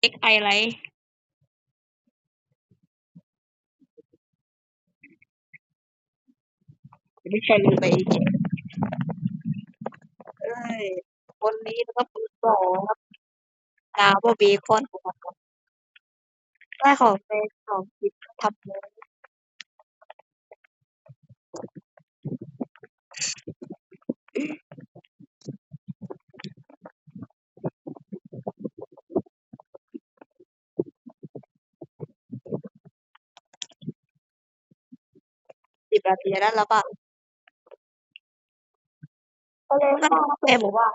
เอ็กไอไรไม่ใช่ลืมไปอีกเอ้ยคนนี้นะครับปืนสองครับดาวว่าเบคอนของมันครับได้ของเฟสสองคิดทำเลย สิบนาทีแล้แล้วก็ก็เลยก็ได้ครับเฟย์บอกว่า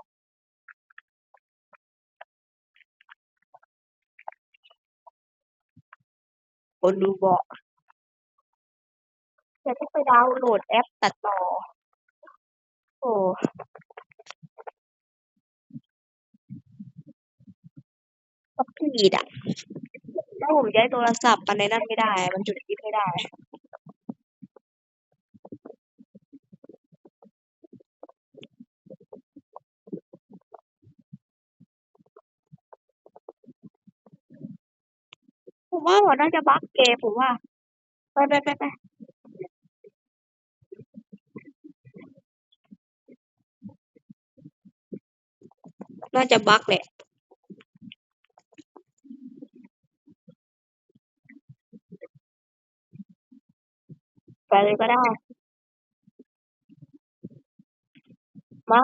คนดูบอกจะต้องไปดาวน์โหลดแอปตัดต่อ โอ้ก็ผิดอะถ้าผมใช้โทรศัพท์มันในนั้นไม่ได้ มันจุดคลิปไม่ได้ ผมว่ามันน่าจะบั๊กเกมผมว่า ไปไปไปไปน่าจะบั๊กแหละไปเลยก็ได้ มา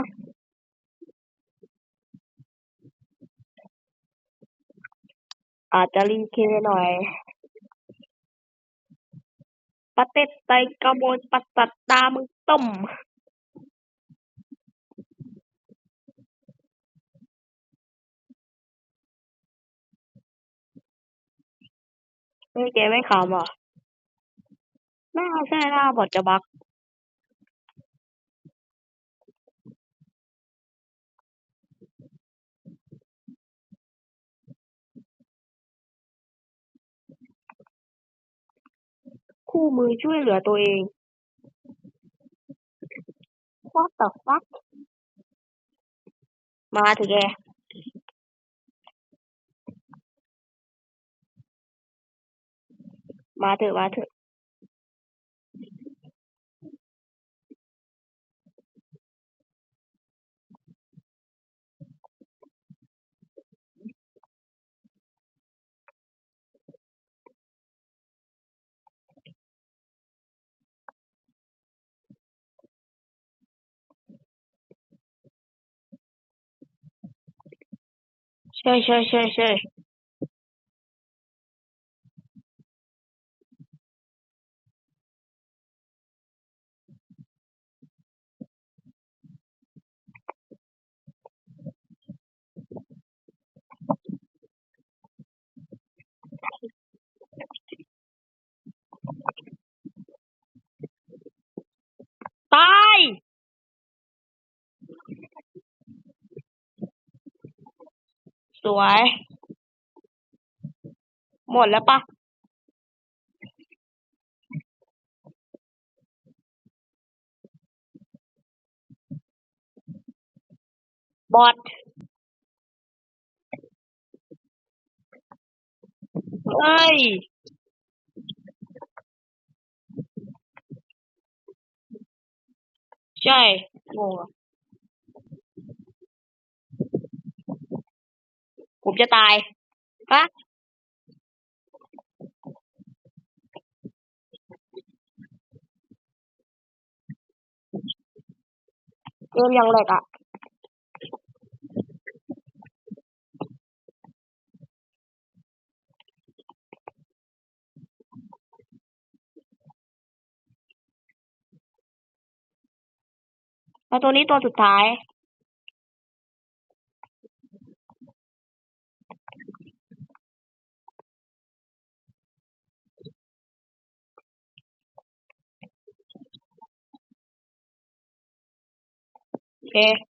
อาจจะรีเคหน่อยปะเต็ดไตกระบวนปัสสัตตามึงต้มเฮ้ยแกไม่ขำอะน่าใช่น่าบอดจะบัก คู่มือช่วยเหลือตัวเอง What the fuck มาเถอะแกมาเถอะมาเถอะ ใช่ใช่ วย หมดแล้วปะบอทเฮ้ยใช่งงอะ ผมจะตายฮะเกมยังแหลกอะแล้วตัวนี้ตัวสุดท้าย โ